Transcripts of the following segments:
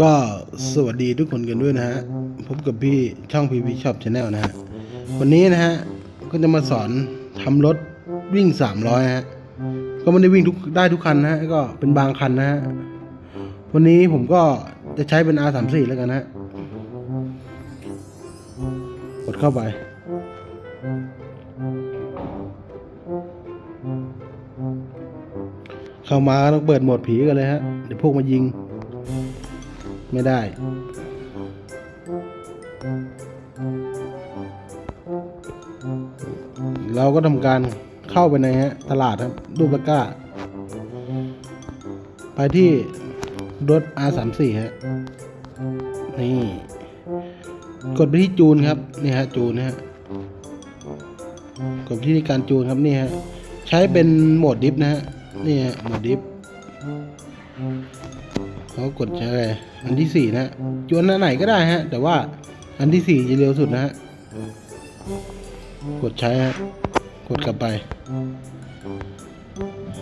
ก็สวัสดีทุกคนกันด้วยนะฮะ พบกับพี่ช่องพีพีช็อปชาแนลนะฮะ วันนี้นะฮะ ก็จะมาสอนทำรถวิ่ง300ฮะ ก็ไม่ได้วิ่งทุกได้ทุกคันนะฮะ ก็เป็นบางคันนะฮะ วันนี้ผมก็จะใช้เป็น R34 แล้วกันฮะ กดเข้าไปเข้ามาต้องเปิดโหมดผีกันเลยฮะ ดี๋ยวพวกมายิง ไม่ได้ เราก็ทำการเข้าไปในฮะตลาดครับรูปตะก้า ไปที่รถ R34 ฮะ นี่ กดไปที่จูนครับ นี่ฮะ จูนนะฮะ กดที่การจูนครับ นี่ฮะ ใช้เป็นโหมดดิฟนะฮะ นี่ฮะ โหมดดิฟ เขากดใช้อะไรอันที่สี่นะฮะจวนอันไหนก็ได้ฮะ แต่ว่าอันที่สี่จะเร็วสุดนะฮะ กดใช้ฮะ กดกลับไป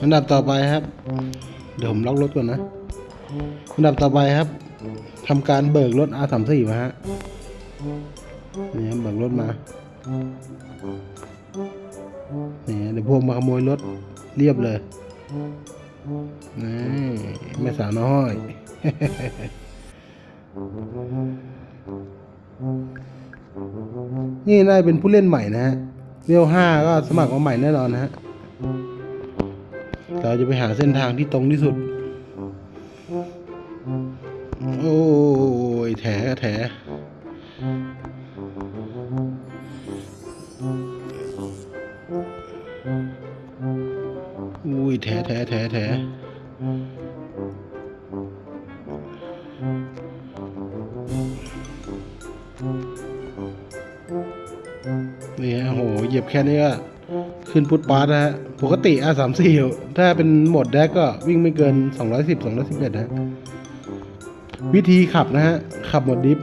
อันดับต่อไปครับ เดี๋ยวผมล็อกรถก่อนนะ อันดับต่อไปครับทำการเบิกรถ R34 มาฮะ นี่ครับเบิกรถมา นี่เดี๋ยวพวกมาขโมยรถเรียบเลย นี่แม่สาวน้อย นี่น่าจะเป็นผู้เล่นใหม่นะฮะเวลห้าก็สมัครมาใหม่แน่นอนนะฮะ เราจะไปหาเส้นทางที่ตรงที่สุด โอ้ยแถแถ แถแถแถแถนี่ฮะโห เหยียบแค่นี้ก็ขึ้นพุทธปาร์ตนะฮะ ปกติ R34 ถ้าเป็นโหมดแดกก็วิ่งไม่เกิน 210 211นะฮะวิธีขับนะฮะ ขับหมดดิฟ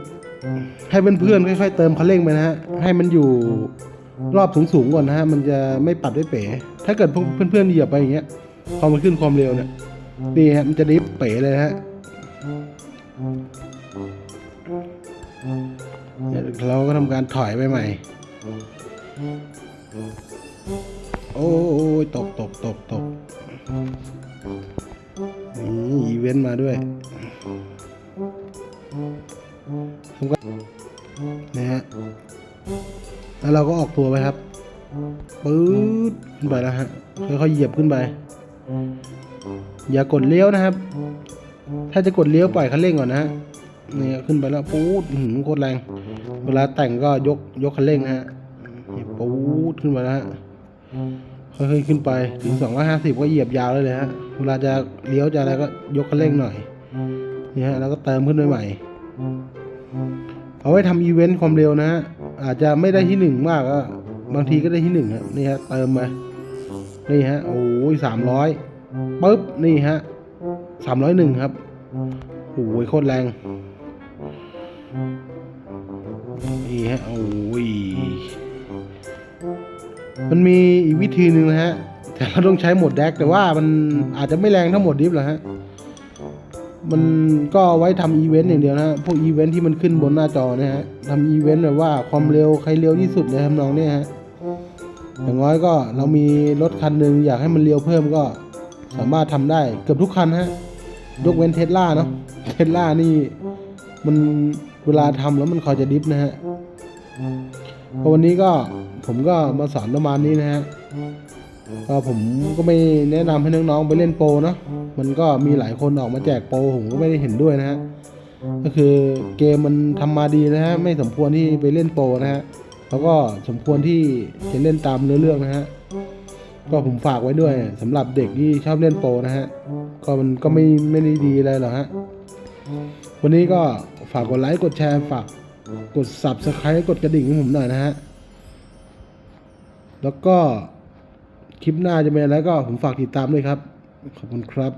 ให้เพื่อนๆค่อยๆเติมคันเร่งไปนะฮะ ให้มันอยู่รอบสูงๆก่อนนะฮะ มันจะไม่ปัดด้วยเป๋ ถ้าเกิดพวกเพื่อนๆเหยียบไปอย่างเงี้ย พอมันขึ้นความเร็วเนี่ยนี่ฮะมันจะดิฟเป๋เลยฮะเราก็ทำการถอยไปใหม่ โอ้ยตกตกตกตกนี่อีเวนต์มาด้วยทำกันะฮะแล้วเราก็ออกตัวไปครับปื๊ดขึ้นไปแล้วฮะค่อยๆเหยียบขึ้นไป อย่ากดเลี้ยวนะครับ ถ้าจะกดเลี้ยวปล่อยคันเร่งก่อนนะฮะนี่ขึ้นไปแล้วปู๊ดหือโคตรแรง เวลาแต่งก็ยกยกคันเร่งนะฮะปู๊ดขึ้นมาแล้วฮะค่อยๆขึ้นไปถึง250ก็เหยียบยาวเลยเลยฮะ เวลาจะเลี้ยวจะอะไรก็ยกคันเร่งหน่อยนี่ฮะแล้วก็เติมขึ้นไปใหม่เอาไว้ทำอีเวนต์ความเร็วนะฮะอาจจะไม่ได้ที่หนึ่งมากก็บางทีก็ได้ที่หนึ่งฮะนี่ฮะเติมมา นี่ฮะโอ้ยสามร้อยปึ๊บนี่ฮะสามร้อยหนึ่งครับโอ้ยโคตรแรงนี่ฮะโอ้ยมันมีอีกวิธีหนึ่งนะฮะ แต่เราต้องใช้หมดแดกแต่ว่ามันอาจจะไม่แรงเท่าหมดดิฟหรอกฮะมันก็ไว้ทำอีเวนต์อย่างเดียวนะฮะพวกอีเวนต์ที่มันขึ้นบนหน้าจอเนี่ยฮะทำอีเวนต์แบบว่าความเร็วใครเร็วที่สุดในทำนองเนี้ยฮะ อย่างน้อยก็เรามีรถคันหนึ่งอยากให้มันเร็วเพิ่มก็สามารถทำได้เกือบทุกคันฮะยกเว้นเทสลาเนาะเทสลานี่มันเวลาทำแล้วมันคอยจะดิฟนะฮะพอวันนี้ก็ผมก็มาสอนประมาณนี้นะฮะก็ผมก็ไม่แนะนำให้น้องๆไปเล่นโปรเนาะมันก็มีหลายคนออกมาแจกโปรผมก็ไม่ได้เห็นด้วยนะฮะก็คือเกมมันทำมาดีนะฮะไม่สมควรที่ไปเล่นโปรนะฮะ แล้วก็สมควรที่จะเล่นตามเนื้อเรื่องนะฮะก็ผมฝากไว้ด้วยสำหรับเด็กที่ชอบเล่นโปนะฮะก็มันก็ไม่ไม่ได้ดีอะไรหรอกฮะวันนี้ก็ฝากกดไลค์กดแชร์ฝากกด subscribe กดกระดิ่งให้ผมหน่อยนะฮะแล้วก็คลิปหน้าจะเป็นอะไรก็ผมฝากติดตามด้วยครับ ขอบคุณครับ